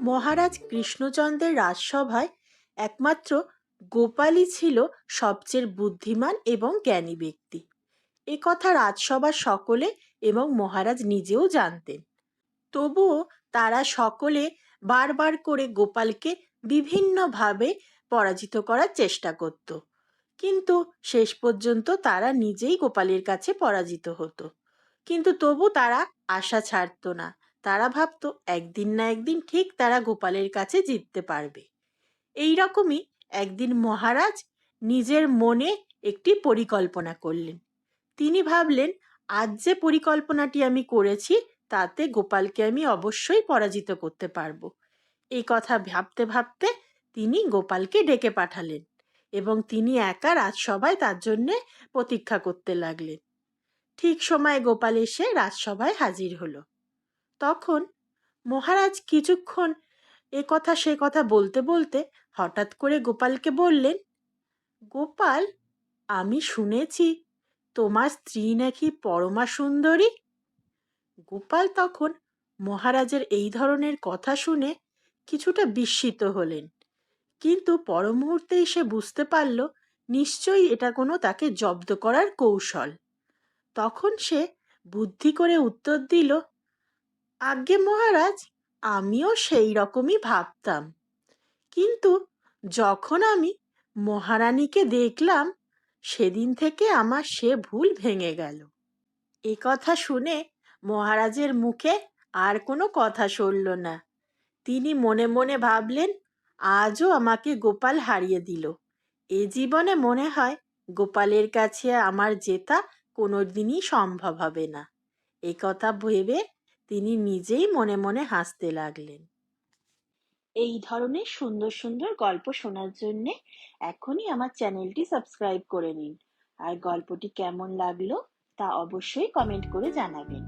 মহারাজ কৃষ্ণচন্দ্রের রাজসভায় একমাত্র গোপালই ছিল সবচেয়ে বুদ্ধিমান এবং জ্ঞানী ব্যক্তি। এ কথা রাজসভার সকলে এবং মহারাজ নিজেও জানতেন। তবুও তারা সকলে বারবার করে গোপালকে বিভিন্নভাবে পরাজিত করার চেষ্টা করত। কিন্তু শেষ পর্যন্ত তারা নিজেই গোপালের কাছে পরাজিত হতো। কিন্তু তবু তারা আশা ছাড়তো না। তারা ভাবতো একদিন না একদিন ঠিক তারা গোপালের কাছে জিততে পারবে। এই রকমই একদিন মহারাজ নিজের মনে একটি পরিকল্পনা করলেন। তিনি ভাবলেন, আজ যে পরিকল্পনাটি আমি করেছি, তাতে গোপালকে আমি অবশ্যই পরাজিত করতে পারব। এই কথা ভাবতে ভাবতে তিনি গোপালকে ডেকে পাঠালেন এবং তিনি একা রাজসভায় তার জন্যে প্রতীক্ষা করতে লাগলেন। ঠিক সময় গোপাল এসে রাজসভায় হাজির হলো। তখন মহারাজ কিছুক্ষণ এ কথা সে কথা বলতে বলতে হঠাৎ করে গোপালকে বললেন, গোপাল, আমি শুনেছি তোমার স্ত্রী নাকি পরমা সুন্দরী? গোপাল তখন মহারাজের এই ধরনের কথা শুনে কিছুটা বিস্মিত হলেন। কিন্তু পর মুহূর্তেই সে বুঝতে পারল, নিশ্চয়ই এটা কোনো তাকে জব্দ করার কৌশল। তখন সে বুদ্ধি করে উত্তর দিল আজ্ঞে মহারাজ, আমিও সেই রকমই ভাবতাম। কিন্তু যখন আমি মহারানীকে দেখলাম, সেদিন থেকে আমার সে ভুল ভেঙে গেল। এ কথা শুনে মহারাজের মুখে আর কোনো কথা সরল না। তিনি মনে মনে ভাবলেন, আজও আমাকে গোপাল হারিয়ে দিল। এ জীবনে মনে হয় গোপালের কাছে আমার জেতা কোনো দিনই সম্ভব হবে না। এ কথা ভেবে তিনি নিজেই মনে মনে হাসতে লাগলেন। এই ধরনের সুন্দর সুন্দর গল্প শোনার জন্য এখনই আমার চ্যানেলটি সাবস্ক্রাইব করে নিন। আর গল্পটি কেমন লাগল তা অবশ্যই কমেন্ট করে জানাবেন।